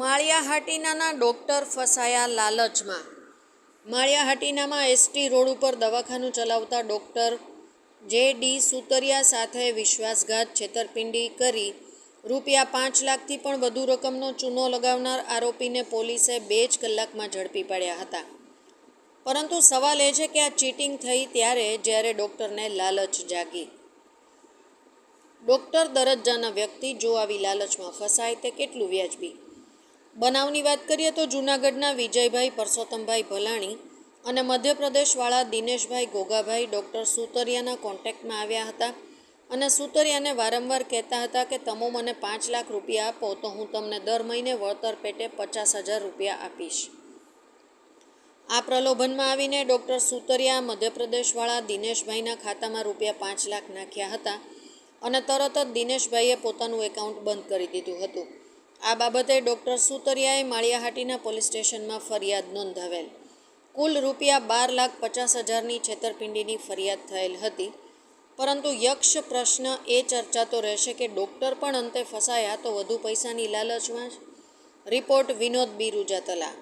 માળિયાહાટીનાના doctor ફસાયા લાલચમાં. માળિયાહાટીનામાં ST road ઉપર દવાખાનું ચલાવતા ડૉક્ટર જે ડી સુતરિયા સાથે વિશ્વાસઘાત છેતરપિંડી કરી રૂપિયા પાંચ લાખથી પણ વધુ રકમનો ચૂનો લગાવનાર આરોપીને પોલીસે બે જ કલાકમાં ઝડપી પાડ્યા હતા. પરંતુ સવાલ એ છે કે આ ચીટિંગ થઈ ત્યારે જ્યારે ડૉક્ટરને લાલચ જાગી. ડૉક્ટર દરજ્જાના વ્યક્તિ જો આવી લાલચમાં ફસાય, તે કેટલું વ્યાજબી? બનાવની વાત કરીએ તો જૂનાગઢના વિજયભાઈ પરસોત્તમભાઈ ભલાણી અને મધ્યપ્રદેશવાળા દિનેશભાઈ ગોગાભાઈ ડૉક્ટર સુતરિયાના કોન્ટેક્ટમાં આવ્યા હતા અને સુતરિયાને વારંવાર કહેતા હતા કે, તમે મને પાંચ લાખ રૂપિયા આપો, તો હું તમને દર મહિને વળતર પેટે પચાસ હજાર રૂપિયા આપીશ. આ પ્રલોભનમાં આવીને ડૉક્ટર સુતરિયા મધ્યપ્રદેશવાળા દિનેશભાઈના ખાતામાં રૂપિયા પાંચ લાખ નાખ્યા હતા અને તરત જ દિનેશભાઈએ પોતાનું એકાઉન્ટ બંધ કરી દીધું હતું. આ બાબતે ડૉક્ટર સુતરિયાએ માળિયાહાટીના પોલીસ સ્ટેશનમાં ફરિયાદ નોંધાવેલ. કુલ રૂપિયા બાર લાખ પચાસ હજારની છેતરપિંડીની ફરિયાદ થયેલ હતી. પરંતુ યક્ષ પ્રશ્ન એ ચર્ચાતો રહેશે કે ડૉક્ટર પણ અંતે ફસાયા તો વધુ પૈસાની લાલચમાં જ? રિપોર્ટ વિનોદ બી રૂજાતલા